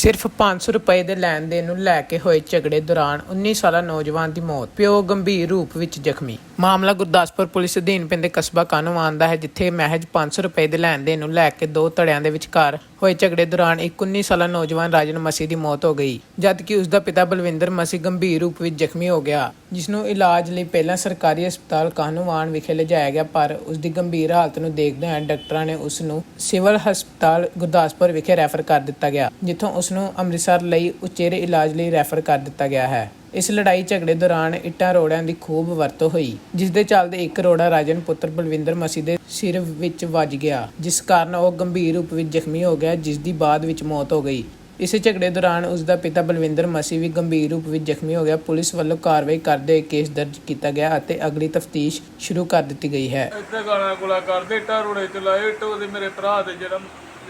ਸਿਰਫ 500 ਰੁਪਏ ਦੇ ਲੈਣ ਦੇਣ ਨੂੰ ਲੈ ਕੇ ਹੋਏ ਝਗੜੇ ਦੌਰਾਨ 19 ਸਾਲਾ ਨੌਜਵਾਨ ਦੀ ਮੌਤ, ਪਿਓ ਗੰਭੀਰ ਰੂਪ ਵਿੱਚ ਜ਼ਖਮੀ। ਮਾਮਲਾ ਗੁਰਦਾਸਪੁਰ ਪੁਲਿਸ ਅਧੀਨ ਪੈਂਦੇ ਕਸਬਾ ਕਾਨੂੰਵਾਨ ਦਾ ਹੈ, ਜਿੱਥੇ ਮਹਿਜ 500 ਰੁਪਏ ਦੇ ਲੈਣ ਦੇਣ ਨੂੰ ਲੈ ਕੇ ਦੋ ਧੜਿਆਂ ਦੇ ਵਿਚਕਾਰ ਹੋਏ ਝਗੜੇ ਦੌਰਾਨ ਇੱਕ 19 ਸਾਲਾ ਨੌਜਵਾਨ ਰਾਜਨ ਮਸੀ ਦੀ ਮੌਤ ਹੋ ਗਈ, ਜਦਕਿ ਉਸ ਦਾ ਪਿਤਾ ਬਲਵਿੰਦਰ ਮਸੀ ਗੰਭੀਰ ਰੂਪ ਵਿੱਚ ਜ਼ਖਮੀ ਹੋ ਗਿਆ ਜਿਸ ਨੂੰ ਇਲਾਜ ਲਈ ਪਹਿਲਾਂ ਸਰਕਾਰੀ ਹਸਪਤਾਲ ਕਾਨੂੰਵਾਨ ਵਿਖੇ ਲਿਜਾਇਆ ਗਿਆ, ਪਰ ਉਸ ਦੀ ਗੰਭੀਰ ਹਾਲਤ ਨੂੰ ਦੇਖਦੇ ਹੋਏ ਡਾਕਟਰਾਂ ਨੇ ਉਸ ਨੂੰ ਸਿਵਲ ਹਸਪਤਾਲ ਗੁਰਦਾਸਪੁਰ ਵਿਖੇ ਰੈਫਰ ਕਰ ਦਿੱਤਾ ਗਿਆ, ਜਿੱਥੋਂ ਉਸ ਨੂੰ ਅੰਮ੍ਰਿਤਸਰ ਲਈ ਉਚੇਰੇ ਇਲਾਜ ਲਈ ਰੈਫਰ ਕਰ ਦਿੱਤਾ ਗਿਆ ਹੈ। ਇਸ ਲੜਾਈ ਝਗੜੇ ਦੌਰਾਨ ਇੱਟਾਂ ਰੋੜਿਆਂ ਦੀ ਖੂਬ ਵਰਤੋਂ ਹੋਈ ਜਿਸ ਦੇ ਚੱਲਦੇ ਇੱਕ ਰੋੜਾ ਰਾਜਨ ਪੁੱਤਰ ਬਲਵਿੰਦਰ ਮਸੀਹ ਦੇ ਸਿਰ ਵਿੱਚ ਵੱਜ ਗਿਆ, ਜਿਸ ਕਾਰਨ ਉਹ ਗੰਭੀਰ ਰੂਪ ਵਿੱਚ ਜ਼ਖਮੀ ਹੋ ਗਿਆ ਜਿਸ ਦੀ ਬਾਅਦ ਵਿੱਚ ਮੌਤ ਹੋ ਗਈ। ਇਸੇ ਝਗੜੇ ਦੌਰਾਨ ਉਸ ਦਾ ਪਿਤਾ ਬਲਵਿੰਦਰ ਮਸੀ ਵੀ ਗੰਭੀਰ ਰੂਪ ਵਿੱਚ ਜ਼ਖਮੀ ਹੋ ਗਿਆ। ਪੁਲਿਸ ਵੱਲੋਂ ਕਾਰਵਾਈ ਕਰਦੇ ਹੋਏ ਕੇਸ ਦਰਜ ਕੀਤਾ ਗਿਆ ਅਤੇ ਅਗਲੀ ਤਫਤੀਸ਼ ਸ਼ੁਰੂ ਕਰ ਦਿੱਤੀ ਗਈ ਹੈ। ਇੱਥੇ ਗਾਣਾ ਗੁਲਾ ਕਰਦੇ, ਇੱਟਾਂ ਰੋੜੇ ਚ ਲਾਏ ਮੇਰੇ ਭਰਾ ਦੇ ਜਿਹੜਾ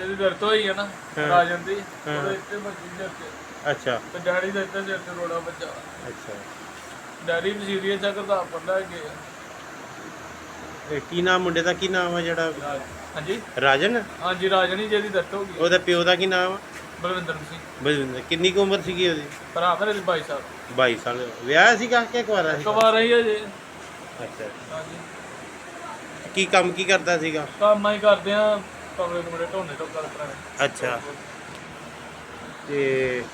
ਜਿਹਦੀ ਦਰਦ ਹੋਈ ਹੈ ਨਾ ਰਾਜਨ ਦੀ ਉਹਦੇ ਇੱਥੇ ਬੱਜੀ ਦੇ ਉੱਤੇ ਅੱਛਾ। ਤੇ ਡੈਡੀ ਦਾ ਇੱਥੇ ਸਿਰ ਤੇ ਰੋੜਾ ਬੱਚਾ ਅੱਛਾ। ਡੈਡੀ ਮਸੀਰੀਆ ਚੱਕਰ ਦਾ ਪਰ ਲੈ ਗਏ ਇਹ ਕੀ ਨਾਮ ਮੁੰਡੇ ਦਾ ਕੀ ਨਾਮ ਆ ਜਿਹੜਾ? ਹਾਂਜੀ? ਰਾਜਨ? ਹਾਂਜੀ ਰਾਜਨ ਹੀ ਜਿਹਦੀ ਦਰਦ ਹੋ ਗਈ ਉਹਦੇ ਪਿਓ ਦਾ ਕੀ ਨਾਮ ਆ? ਬਲਵਿੰਦਰ ਸਿੰਘ। ਬਲਵਿੰਦਰ। ਕਿੰਨੀ ਕੁ ਉਮਰ ਸੀਗੀ ਉਹਦੀ? ਭਰਾ ਮੇਰੇ ਦੇ ਭਾਈ ਸਾਹਿਬ 22 ਸਾਲ। ਵਿਆਹ ਸੀਗਾ ਕਿ ਕੁਆਰਾ ਸੀ ਕਵਾ ਰਹੀ ਹੈ ਜੀ ਅੱਛਾ। ਹਾਂਜੀ। ਕੀ ਕੰਮ ਕੀ ਕਰਦਾ ਸੀਗਾ? ਕੰਮ ਹੀ ਕਰਦੇ ਆ। ਕਮਰੇ ਕਮਰੇ ਢੋਣੇ ਤੋਂ ਗੱਲ ਕਰਾਂਗੇ। ਅੱਛਾ। ਤੇ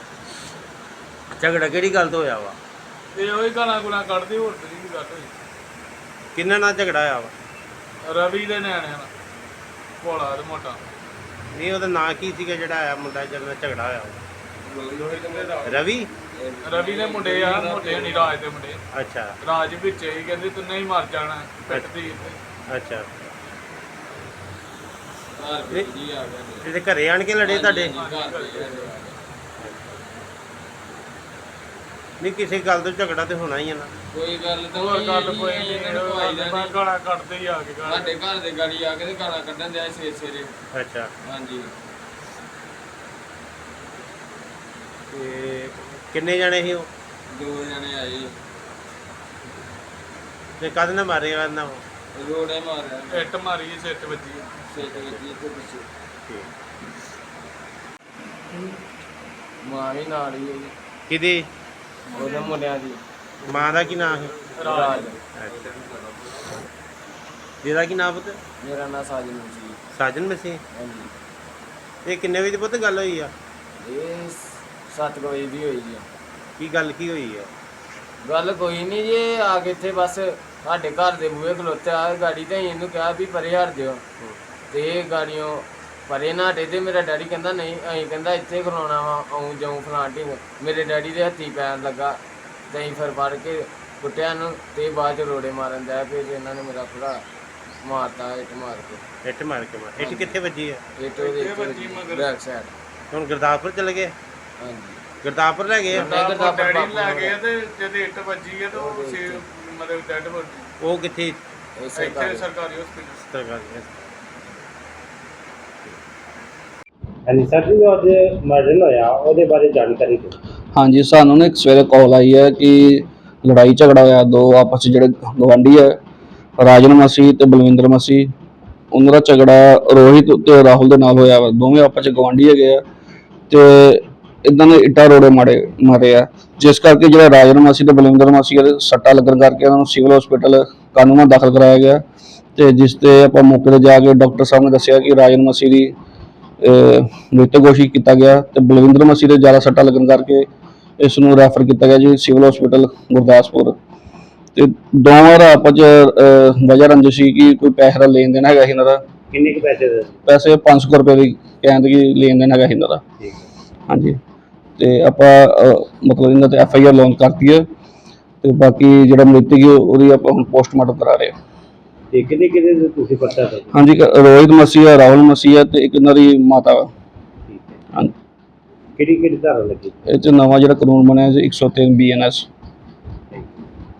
ਝਗੜਾ ਕਿਹੜੀ ਗੱਲ ਤੋਂ ਹੋਇਆ ਵਾ? ਇਹ ਉਹੀ ਗਾਣਾ ਗੁਲਾ ਕੱਢਦੇ ਹੋਰ ਤੇ ਨਹੀਂ ਗੱਲ ਹੋਈ? ਕਿੰਨਾ ਨਾਲ ਝਗੜਾ ਹੋਇਆ ਵਾ? ਰਵੀ ਦੇ ਨਿਆਣਿਆਂ ਨਾਲ। ਭੋਲਾ ਤੇ ਮੋਟਾ। ਨਹੀਂ ਉਹਦਾ ਨਾਂ ਕੀ ਸੀਗਾ ਜਿਹੜਾ ਆਇਆ ਮੁੰਡਾ ਜਿਹਦੇ ਨਾਲ ਝਗੜਾ ਹੋਇਆ ਵਾ? ਰਵੀ ਰਵੀ? ਦੇ ਮੁੰਡੇ ਆ ਮੋਟੇ ਨਹੀਂ ਰਾਜ ਦੇ ਮੁੰਡੇ। ਅੱਛਾ। ਰਾਜ ਵਿੱਚ ਹੀ ਕਹਿੰਦੇ ਤੂੰ ਨਹੀਂ ਮਰ ਜਾਣਾ ਪਿੱਟ ਦੀ ਅੱਛਾ। ਜੀ ਆ ਗਿਆ ਇਹਦੇ ਘਰੇ ਆਣ ਕੇ ਲੜੇ ਤੁਹਾਡੇ? ਨਹੀਂ ਕਿਸੇ ਗੱਲ ਤੋਂ ਝਗੜਾ ਤੇ ਹੋਣਾ ਹੀ ਆ ਨਾ। ਕੋਈ ਗੱਲ ਤਾਂ ਹੋਰ ਨਹੀਂ ਗੱਲ ਕੋਈ ਇਹਨਾਂ ਨੂੰ ਭਾਈ ਦਾ ਨਹੀਂ ਨਹੀਂ। ਗਾਲਾਂ ਕੱਢਦੇ ਹੀ ਆ ਕੇ ਗਾਲਾਂ ਸਾਡੇ ਘਰ ਦੇ ਗਾੜੀ ਆ ਕੇ ਤੇ ਗਾਲਾਂ ਕੱਢਣ ਦਿਆ ਸਵੇਰੇ ਸਵੇਰੇ। ਅੱਛਾ। ਹਾਂਜੀ। ਤੇ ਕਿੰਨੇ ਜਣੇ ਸੀ ਉਹ? ਦੋ ਜਣੇ ਆਏ। ਤੇ ਕਦ ਨਾ ਮਾਰੇ ਕਰਨਾ ਰੋੜੇ ਮਾਰਿਆ। ਇੱਟ ਮਾਰੀ ਸਿਰ ਤੇ ਵੱਜੀ ਸੇਟ ਵਿੱਚ ਤੇ ਪਿੱਛੇ। ਠੀਕ। ਮਾਂ ਵੀ ਨਾਲ ਹੀ ਹੈ ਜੀ। ਕਿਹਦੀ? ਉਹਦੇ ਮੁੰਡਿਆਂ ਦੀ। ਮਾਂ ਦਾ ਕੀ ਨਾਮ ਹੈ ਰਾਜ। ਅੱਛਾ। ਜਿਹਦਾ ਕੀ ਨਾਮ ਪੁੱਤ? ਮੇਰਾ ਨਾਂ ਸਾਜਨ ਜੀ। ਸਾਜਨ ਮਸੀ ਹਾਂਜੀ। ਇਹ ਕਿੰਨੇ ਵਜੇ ਪੁੱਤ ਗੱਲ ਹੋਈ ਆ? ਇਹ 7 ਵਜੇ ਦੀ ਹੋਈ ਜੀ ਕੀ ਗੱਲ ਕੀ ਹੋਈ ਆ? ਗੱਲ ਕੋਈ ਨਹੀਂ ਜੀ ਆ ਕੇ ਇੱਥੇ ਬਸ ਸਾਡੇ ਘਰ ਦੇ ਬੂਹੇ ਖਲੋਤੇ ਆ ਗਾੜੀ ਤੇ ਅਸੀਂ ਇਹਨੂੰ ਕਿਹਾ ਵੀ ਪਰੇ ਹਟ ਦਿਓ ਤੇ ਇਹ ਗਾੜੀਆਂ ਪਰੇ ਨਾ ਹਟੇ ਤੇ ਮੇਰਾ ਡੈਡੀ ਕਹਿੰਦਾ ਨਹੀਂ ਅਸੀਂ ਕਹਿੰਦਾ ਇੱਥੇ ਖਲੋਣਾ ਵਾ ਆਉਂ ਜਾਉਂ ਫਲਾਂ ਢਿੰਗ ਮੇਰੇ ਡੈਡੀ ਦੇ ਹੱਥੀ ਪੈਣ ਲੱਗਾ ਤੇ ਅਸੀਂ ਫਿਰ ਫੜ ਕੇ ਕੁੱਟਿਆ ਨੂੰ ਤੇ ਬਾਅਦ ਚ ਰੋੜੇ ਮਾਰਨ ਦਾ ਫਿਰ ਇਹਨਾਂ ਨੇ ਮੇਰਾ ਭਰਾ ਮਾਰਤਾ ਇੱਟ ਮਾਰ ਕੇ। ਇੱਟ ਮਾਰ ਕੇ ਮਾਰ। ਇੱਟ ਕਿੱਥੇ ਵੱਜੀ ਆ? ਇੱਟ ਉਹਦੇ ਬੈਕ ਸਾਈਡ ਹੁਣ ਗੁਰਦਾਸਪੁਰ ਚਲੇ ਗਏ? ਹਾਂਜੀ। ਗੁਰਦਾਸਪੁਰ ਲੈ ਗਏ ਆ? ਡੈਡੀ ਲੈ ਗਏ ਤੇ ਜਦ ਇੱਟ ਵੱਜੀ ਹੈ ਤਾਂ ਉਹ ਸੀ ਮਤਲਬ ਡੈਡ ਹੋ ਗਈ ਉਹ ਕਿੱਥੇ? ਇੱਥੇ ਸਰਕਾਰੀ ਹਸਪੀਟਲ ਸਰਕਾਰੀ ਹਾਂਜੀ ਸਰ ਜੀ ਜੋ ਅੱਜ ਮਰਡਰ ਹੋਇਆ ਉਹਦੇ ਬਾਰੇ ਜਾਣਕਾਰੀ ਦਿਓ। ਹਾਂਜੀ ਸਾਨੂੰ ਨਾ ਇੱਕ ਸਵੇਰੇ ਕਾਲ ਆਈ ਹੈ ਕਿ ਲੜਾਈ ਝਗੜਾ ਹੋਇਆ ਦੋ ਆਪਸ 'ਚ ਜਿਹੜੇ ਗਵਾਂਢੀ ਹੈ ਰਾਜਨ ਮਸੀਹ ਤੇ ਬਲਵਿੰਦਰ ਮਸੀਹ ਉਹਨਾਂ ਦਾ ਝਗੜਾ ਰੋਹਿਤ ਤੇ ਰਾਹੁਲ ਦੇ ਨਾਲ ਹੋਇਆ ਵਾ। ਦੋਵੇਂ ਆਪਸ 'ਚ ਗਵਾਂਢੀ ਹੈਗੇ ਆ ਤੇ ਇਦਾਂ ਦੇ ਇੱਟਾਂ ਰੋੜੇ ਮਾਰੇ ਮਾਰੇ ਆ। ਜਿਸ ਕਰਕੇ ਜਿਹੜਾ ਰਾਜਨ ਮਸੀਹ ਤੇ ਬਲਵਿੰਦਰ ਮਸੀਹ ਦੇ ਸੱਟਾ ਲੱਗਣ ਕਰਕੇ ਉਹਨਾਂ ਨੂੰ ਸਿਵਲ ਹਸਪੀਟਲ ਕਾਨੂੰਨਾਂ ਦਾਖਲ ਕਰਾਇਆ ਗਿਆ। ਤੇ ਜਿਸ ਤੇ ਆਪਾਂ ਮੌਕੇ ਤੇ ਜਾ ਕੇ ਡਾਕਟਰ ਸਾਹਿਬ ਨੇ ਦੱਸਿਆ ਕਿ ਰਾਜਨ ਮਸੀਹ ਦੀ ਮ੍ਰਿਤਕ ਘੋਸ਼ਿਤ ਕੀਤਾ ਗਿਆ ਤੇ ਬਲਵਿੰਦਰ ਮਸੀਹ ਦੇ ਜ਼ਿਆਦਾ ਸੱਟਾਂ ਲੱਗਣ ਕਰਕੇ ਇਸ ਨੂੰ ਰੈਫਰ ਕੀਤਾ ਗਿਆ ਜੀ ਸਿਵਲ ਹਸਪੀਟਲ ਗੁਰਦਾਸਪੁਰ। ਤੇ ਦੋਵਾਂ ਦਾ ਆਪਸ ਵਜ੍ਹਾ ਰੰਜਿਸ਼ ਸੀ ਕਿ ਕੋਈ ਪੈਸੇ ਦਾ ਲੈਣ ਦੇਣ ਹੈਗਾ ਇਹਨਾਂ ਦਾ। ਕਿੰਨੇ ਕੁ ਪੈਸੇ ਦੇ ਪੈਸੇ 500 ਰੁਪਏ ਦੀ ਕਹਿੰਦੇ ਕਿ ਲੈਣ ਦੇਣ ਹੈਗਾ ਇਹਨਾਂ ਦਾ। ਠੀਕ ਹਾਂਜੀ। ਤੇ ਆਪਾਂ ਮਤਲਬ ਇਹਨਾਂ ਤੇ ਐਫ ਆਈ ਆਰ ਲਾਂਚ ਕਰਤੀ ਹੈ ਤੇ ਬਾਕੀ ਜਿਹੜਾ ਮ੍ਰਿਤਕ ਹੈ ਉਹਦੀ ਆਪਾਂ ਹੁਣ ਪੋਸਟਮਾਰਟਮ ਕਰਾ ਰਹੇ ਹਾਂ। ਤੇ ਕਿੰਨੇ ਕਿੰਨੇ ਦੇ ਤੁਸੀਂ ਪਰਚਾ ਦੋ ਹਾਂਜੀ ਇੱਕ ਰੋਹਿਤ ਮਸੀਹ ਰਾਹੁਲ ਮਸੀਹ ਤੇ ਇੱਕ ਇਹਨਾਂ ਦੀ ਮਾਤਾ ਵਾ। ਠੀਕ ਹੈ। ਹਾਂਜੀ ਕਿਹੜੀ ਕਿਹੜੀ ਧਾਰਾ ਲੱਗੀ? ਇਹ ਚ ਨਵਾਂ ਜਿਹੜਾ ਕਾਨੂੰਨ ਬਣਿਆ ਜੀ 103 ਬੀਐਨਐਸ